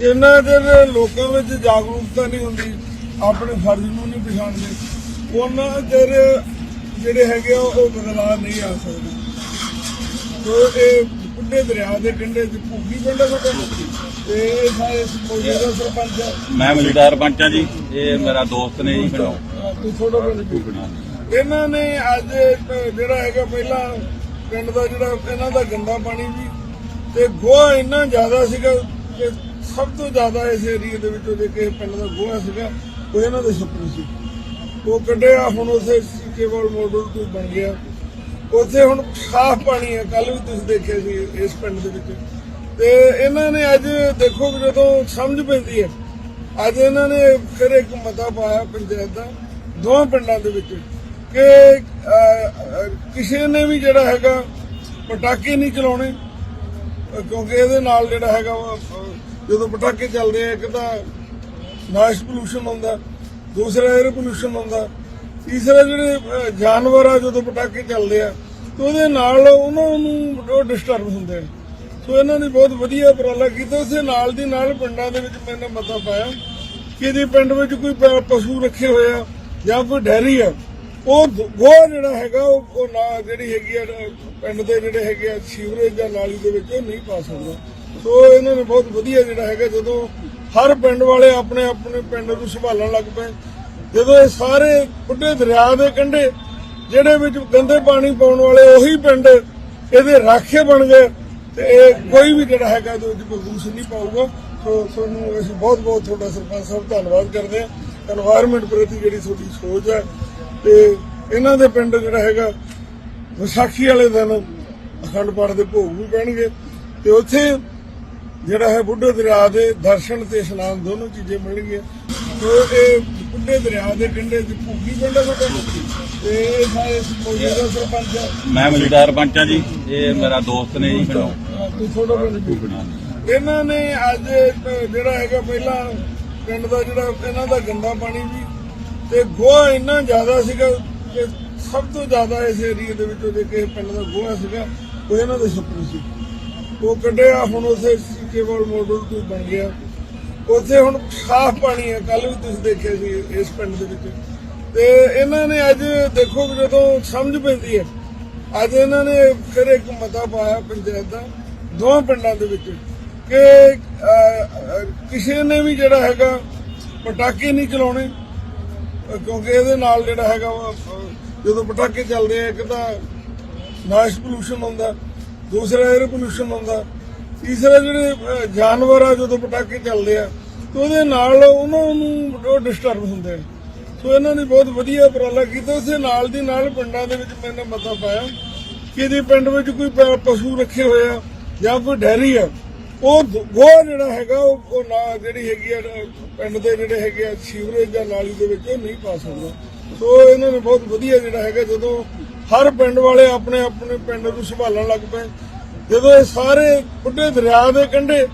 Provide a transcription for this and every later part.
ਜਿੰਨਾ ਚਿਰ ਲੋਕਾਂ ਵਿੱਚ ਜਾਗਰੂਕਤਾ ਨਹੀਂ ਹੁੰਦੀ ਆਪਣੇ ਫਰਜ਼ ਨੂੰ ਨਹੀਂ ਪਛਾਣਦੇ ਉਹਨਾਂ ਚਿਰ ਜਿਹੜੇ ਹੈਗੇ ਆ ਉਹ ਬਦਲਾਅ ਨਹੀਂ ਆ ਸਕਦੇ। ਸੋ ਇਹ ਬੁੱਢੇ ਦਰਿਆ ਦੇ ਕੰਢੇ ਚ ਭੂਗੀ ਪਿੰਡ ਸਾਡਾ ਤੇ ਇਹ ਸਾਰੇ ਮੌਜੂਦਾ ਸਰਪੰਚ ਆ? ਮੈਂ ਮੌਜੂਦਾ ਸਰਪੰਚ ਹਾਂ ਜੀ। ਇਹ ਮੇਰਾ ਦੋਸਤ ਨੇ ਜੀ ਮੈਨੂੰ ਤੂੰ ਥੋੜਾ ਪਿੰਡ ਇਹਨਾਂ ਨੇ ਅੱਜ ਜਿਹੜਾ ਹੈਗਾ ਪਹਿਲਾਂ ਪਿੰਡ ਦਾ ਜਿਹੜਾ ਇਹਨਾਂ ਦਾ ਗੰਦਾ ਪਾਣੀ ਵੀ ਤੇ ਗੋਹਾ ਇੰਨਾ ਜ਼ਿਆਦਾ ਸੀਗਾ ਕਿ ਸਭ ਤੋਂ ਜ਼ਿਆਦਾ ਇਸ ਏਰੀਏ ਦੇ ਵਿੱਚੋਂ ਜੇ ਕਿਸੇ ਪਿੰਡ ਦਾ ਗੋਹਾ ਸੀਗਾ ਉਹ ਇਹਨਾਂ ਦੇ ਛੱਪੜ ਸੀ। ਉਹ ਕੱਢਿਆ ਹੁਣ ਉਸੇ ਕੇਵਲ ਮਾਡਲ ਤੋਂ ਬਣ ਗਿਆ। ਉੱਥੇ ਹੁਣ ਸਾਫ਼ ਪਾਣੀ ਹੈ ਕੱਲ ਵੀ ਤੁਸੀਂ ਦੇਖਿਆ ਸੀ ਇਸ ਪਿੰਡ ਦੇ ਵਿੱਚ। ਤੇ ਇਹਨਾਂ ਨੇ ਅੱਜ ਦੇਖੋ ਜਦੋਂ ਸਮਝ ਪੈਂਦੀ ਹੈ ਅੱਜ ਇਹਨਾਂ ਨੇ ਫਿਰ ਇੱਕ ਮਤਾ ਪਾਇਆ ਪੰਚਾਇਤ ਦਾ ਦੋਵਾਂ ਪਿੰਡਾਂ ਦੇ ਵਿੱਚ ਕਿ ਕਿਸੇ ਨੇ ਵੀ ਜਿਹੜਾ ਹੈਗਾ ਪਟਾਕੇ ਨਹੀਂ ਚਲਾਉਣੇ ਕਿਉਂਕਿ ਇਹਦੇ ਨਾਲ ਜਿਹੜਾ ਹੈਗਾ ਵਾ, ਜਦੋਂ ਪਟਾਕੇ ਚੱਲਦੇ ਆ, ਇੱਕ ਤਾਂ ਨਾਇਸ ਪੋਲੂਸ਼ਨ ਆਉਂਦਾ, ਦੂਸਰਾ 에ਅਰ ਪੋਲੂਸ਼ਨ ਆਉਂਦਾ, ਤੀਸਰਾ ਜਿਹੜੇ ਜਾਨਵਰ ਆ ਜਦੋਂ ਪਟਾਕੇ ਚੱਲਦੇ ਆ, ਤੇ ਉਹਦੇ ਨਾਲ ਉਹਨਾਂ ਨੂੰ ਉਹ ਡਿਸਟਰਬ ਹੁੰਦੇ ਆ। ਸੋ ਇਹਨਾਂ ਨੇ ਬਹੁਤ ਵਧੀਆ ਉਪਰਾਲਾ ਕੀਤਾ, ਉਸੇ ਨਾਲ ਦੀ ਨਾਲ ਪਿੰਡਾਂ ਦੇ ਵਿੱਚ ਮੈंने ਮਤਾ ਪਾਇਆ ਕਿ ਜੇ ਪਿੰਡ ਵਿੱਚ ਕੋਈ ਪਸ਼ੂ ਰੱਖੇ ਹੋਏ ਆ ਜਾਂ ਕੋਈ ਡੈਰੀ ਆ, ਉਹ ਗੋਹਾ ਜਿਹੜਾ ਹੈਗਾ, ਉਹ ਨਾ ਜਿਹੜੀ ਹੈਗੀ ਆ ਪਿੰਡ ਦੇ ਜਿਹੜੇ ਹੈਗੇ ਆ, ਸੀਵਰੇਜ ਜਾਂ ਨਾਲੀ ਦੇ ਵਿੱਚ ਉਹ ਨਹੀਂ ਪਾ ਸਕਦਾ। ਸੋ ਇਹਨਾਂ ਨੇ ਬਹੁਤ ਵਧੀਆ ਜਿਹੜਾ ਹੈਗਾ, ਜਦੋਂ ਹਰ ਪਿੰਡ ਵਾਲੇ ਆਪਣੇ ਆਪਣੇ ਪਿੰਡ ਨੂੰ ਸੰਭਾਲਣ ਲੱਗ ਪਏ। ਜਦੋਂ ਇਹ ਸਾਰੇ ਵੱਡੇ ਦਰਿਆ ਦੇ ਕੰਢੇ, ਜਿਹੜੇ ਵਿੱਚ ਗੰਦੇ ਪਾਣੀ ਪਾਉਣ ਵਾਲੇ ਉਹੀ ਪਿੰਡ ਇਹਦੇ ਰਾਖੇ ਬਣ ਗਏ ਤੇ ਇਹ ਕੋਈ ਵੀ ਜਿਹੜਾ ਹੈਗਾ ਜੋ ਪ੍ਰਦੂਸ਼ਣ ਨਹੀਂ ਪਾਊਗਾ। ਸੋ ਤੁਹਾਨੂੰ ਅਸੀਂ ਬਹੁਤ ਬਹੁਤ ਤੁਹਾਡਾ ਸਰਪੰਚ ਸਾਹਿਬ ਧੰਨਵਾਦ ਕਰਦੇ ਹਾਂ। এনवायरमेंट ਪ੍ਰਤੀ ਜਿਹੜੀ ਤੁਹਾਡੀ ਸੋਚ ਹੈ ਤੇ ਇਹਨਾਂ ਦੇ ਪਿੰਡ ਜਿਹੜਾ ਹੈਗਾ, ਵਿਸਾਖੀ ਵਾਲੇ ਦਿਨ ਅਖੰਡ ਪਾਠ ਦੇ ਭੋਗ ਵੀ ਪੈਣਗੇ ਤੇ ਉੱਥੇ ਜਿਹੜਾ ਹੈ ਬੁੱਢੇ ਦਰਿਆ ਦੇ ਦਰਸ਼ਨ ਤੇ ਇਸ਼ਨਾਨ ਦੋਨੋਂ ਚੀਜ਼ਾਂ ਮਿਲਣਗੀਆਂ। ਸੋ ਇਹ ਬੁੱਢੇ ਦਰਿਆ ਦੇ ਕੰਢੇ ਚ ਭੂਗੀ ਆ ਸਾਡਾ? ਤੇ ਇਹ ਸਾਰੇ ਮੌਜੂਦਾ ਸਰਪੰਚ ਆ। ਮੈਂ ਮੌਜੂਦਾ ਸਰਪੰਚ ਹਾਂ ਜੀ। ਇਹ ਮੇਰਾ ਦੋਸਤ ਨੇ ਜੀ ਮੈਨੂੰ ਤੂੰ ਪਿੰਡ ਇਹਨਾਂ ਨੇ ਅੱਜ ਜਿਹੜਾ ਹੈਗਾ ਪਹਿਲਾਂ ਪਿੰਡ ਦਾ ਜਿਹੜਾ ਇਹਨਾਂ ਦਾ ਗੰਦਾ ਪਾਣੀ ਵੀ ਤੇ ਗੋਹਾ ਇੰਨਾ ਜ਼ਿਆਦਾ ਸੀਗਾ ਕਿ ਸਭ ਤੋਂ ਜ਼ਿਆਦਾ ਇਸ ਏਰੀਏ ਦੇ ਵਿੱਚੋਂ ਜੇ ਕਿਸੇ ਪਿੰਡ ਦਾ ਗੋਹਾ ਸੀਗਾ ਉਹ ਇਹਨਾਂ ਦੇ ਛੱਪੜ ਸੀ ਉਹ ਕੱਢਿਆ ਹੁਣ ਉਸੇ ਕੇਵਲ ਮਾਡਲ ਤੋਂ ਬਣ ਗਿਆ। ਉੱਥੇ ਹੁਣ ਸਾਫ਼ ਪਾਣੀ ਹੈ ਕੱਲ ਵੀ ਤੁਸੀਂ ਦੇਖਿਆ ਸੀ ਇਸ ਪਿੰਡ ਦੇ ਵਿੱਚ। ਤੇ ਇਹਨਾਂ ਨੇ ਅੱਜ ਦੇਖੋ ਜਦੋਂ ਸਮਝ ਪੈਂਦੀ ਹੈ ਅੱਜ ਇਹਨਾਂ ਨੇ ਫਿਰ ਇੱਕ ਮਤਾ ਪਾਇਆ ਪੰਚਾਇਤ ਦਾ ਦੋਵਾਂ ਪਿੰਡਾਂ ਦੇ ਵਿੱਚ ਕਿ ਕਿਸੇ ਨੇ ਵੀ ਜਿਹੜਾ ਹੈਗਾ ਪਟਾਕੇ ਨਹੀਂ ਚਲਾਉਣੇ ਕਿਉਂਕਿ ਇਹਦੇ ਨਾਲ ਜਿਹੜਾ ਹੈਗਾ ਵਾ, ਜਦੋਂ ਪਟਾਕੇ ਚੱਲਦੇ ਆ ਇੱਕ ਤਾਂ ਨਾਇਸ ਪੋਲੂਸ਼ਨ ਹੁੰਦਾ ਦੂਸਰਾ 에ਅਰ ਪੋਲੂਸ਼ਨ ਹੁੰਦਾ। ਤੀਸਰਾ ਜਿਹੜੇ ਜਾਨਵਰ ਆ, ਜਦੋਂ ਪਟਾਕੇ ਚੱਲਦੇ ਆ, ਤੇ ਉਹਦੇ ਨਾਲ ਉਹਨਾਂ ਨੂੰ ਡਿਸਟਰਬ ਹੁੰਦੇ ਆ। ਸੋ ਇਹਨਾਂ ਨੇ ਬਹੁਤ ਵਧੀਆ ਉਪਰਾਲਾ ਕੀਤਾ। ਉਸੇ ਨਾਲ ਦੀ ਨਾਲ ਪਿੰਡਾਂ ਦੇ ਵਿੱਚ ਮੈंने ਮਤਾ ਪਾਇਆ ਕਿ ਜੇ ਪਿੰਡ ਵਿੱਚ ਕੋਈ ਪਸ਼ੂ ਰੱਖੇ ਹੋਏ ਆ ਜਾਂ ਕੋਈ ਡੈਰੀ ਆ, ਉਹ ਗੋਹਾ ਜਿਹੜਾ ਹੈਗਾ, ਉਹ ਨਾ ਜਿਹੜੀ ਹੈਗੀ ਆ ਪਿੰਡ ਦੇ ਜਿਹੜੇ ਹੈਗੇ ਆ, ਸੀਵਰੇਜ ਜਾਂ ਨਾਲੀ ਦੇ ਵਿੱਚ ਉਹ ਨਹੀਂ ਪਾ ਸਕਦਾ। ਸੋ ਇਹਨਾਂ ਨੇ ਬਹੁਤ ਵਧੀਆ ਜਿਹੜਾ ਹੈਗਾ, ਜਦੋਂ ਹਰ ਪਿੰਡ ਵਾਲੇ ਆਪਣੇ ਆਪਣੇ ਪਿੰਡ ਨੂੰ ਸੰਭਾਲਣ ਲੱਗ ਪਏ ਜਦੋਂ ਇਹ ਸਾਰੇ ਬੁੱਢੇ ਦਰਿਆ ਦੇ ਕੰਢੇ,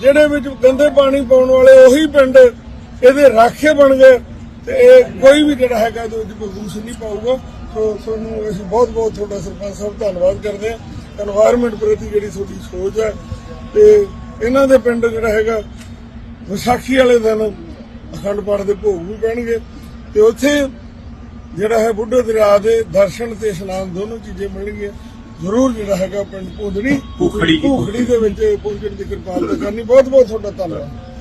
ਜਿਹੜੇ ਵਿੱਚ ਗੰਦੇ ਪਾਣੀ ਪਾਉਣ ਵਾਲੇ ਉਹੀ ਪਿੰਡ ਇਹਦੇ ਰਾਖੇ ਬਣ ਗਏ ਤੇ ਇਹ ਕੋਈ ਵੀ ਜਿਹੜਾ ਹੈਗਾ ਇਹਦੇ ਵਿੱਚ ਪ੍ਰਦੂਸ਼ਣ ਨਹੀਂ ਪਾਊਗਾ। ਸੋ ਤੁਹਾਨੂੰ ਅਸੀਂ ਬਹੁਤ ਬਹੁਤ ਤੁਹਾਡਾ ਸਰਪੰਚ ਸਾਹਿਬ ਧੰਨਵਾਦ ਕਰਦੇ ਹਾਂ। এনवायरमेंट ਪ੍ਰਤੀ ਜਿਹੜੀ ਤੁਹਾਡੀ ਸੋਚ ਹੈ ਤੇ ਇਹਨਾਂ ਦੇ ਪਿੰਡ ਜਿਹੜਾ ਹੈਗਾ, ਵਿਸਾਖੀ ਵਾਲੇ ਦਿਨ ਅਖੰਡ ਪਾਠ ਦੇ ਭੋਗ ਵੀ ਪੈਣਗੇ ਤੇ ਉੱਥੇ ਜਿਹੜਾ ਹੈ ਬੁੱਢੇ ਦਰਿਆ ਦੇ ਦਰਸ਼ਨ ਤੇ ਇਸ਼ਨਾਨ ਦੋਨੋਂ ਚੀਜ਼ਾਂ ਮਿਲਣਗੀਆਂ। ਜ਼ਰੂਰ ਜਿਹੜਾ ਹੈਗਾ ਪਿੰਡ ਭੋਦੜੀ ਭੁੱਖੜੀ। ਦੇ ਵਿੱਚ ਪਹੁੰਚਣ ਦੀ ਕਿਰਪਾਲਤਾ ਕਰਨੀ ਬਹੁਤ ਬਹੁਤ ਤੁਹਾਡਾ ਧੰਨਵਾਦ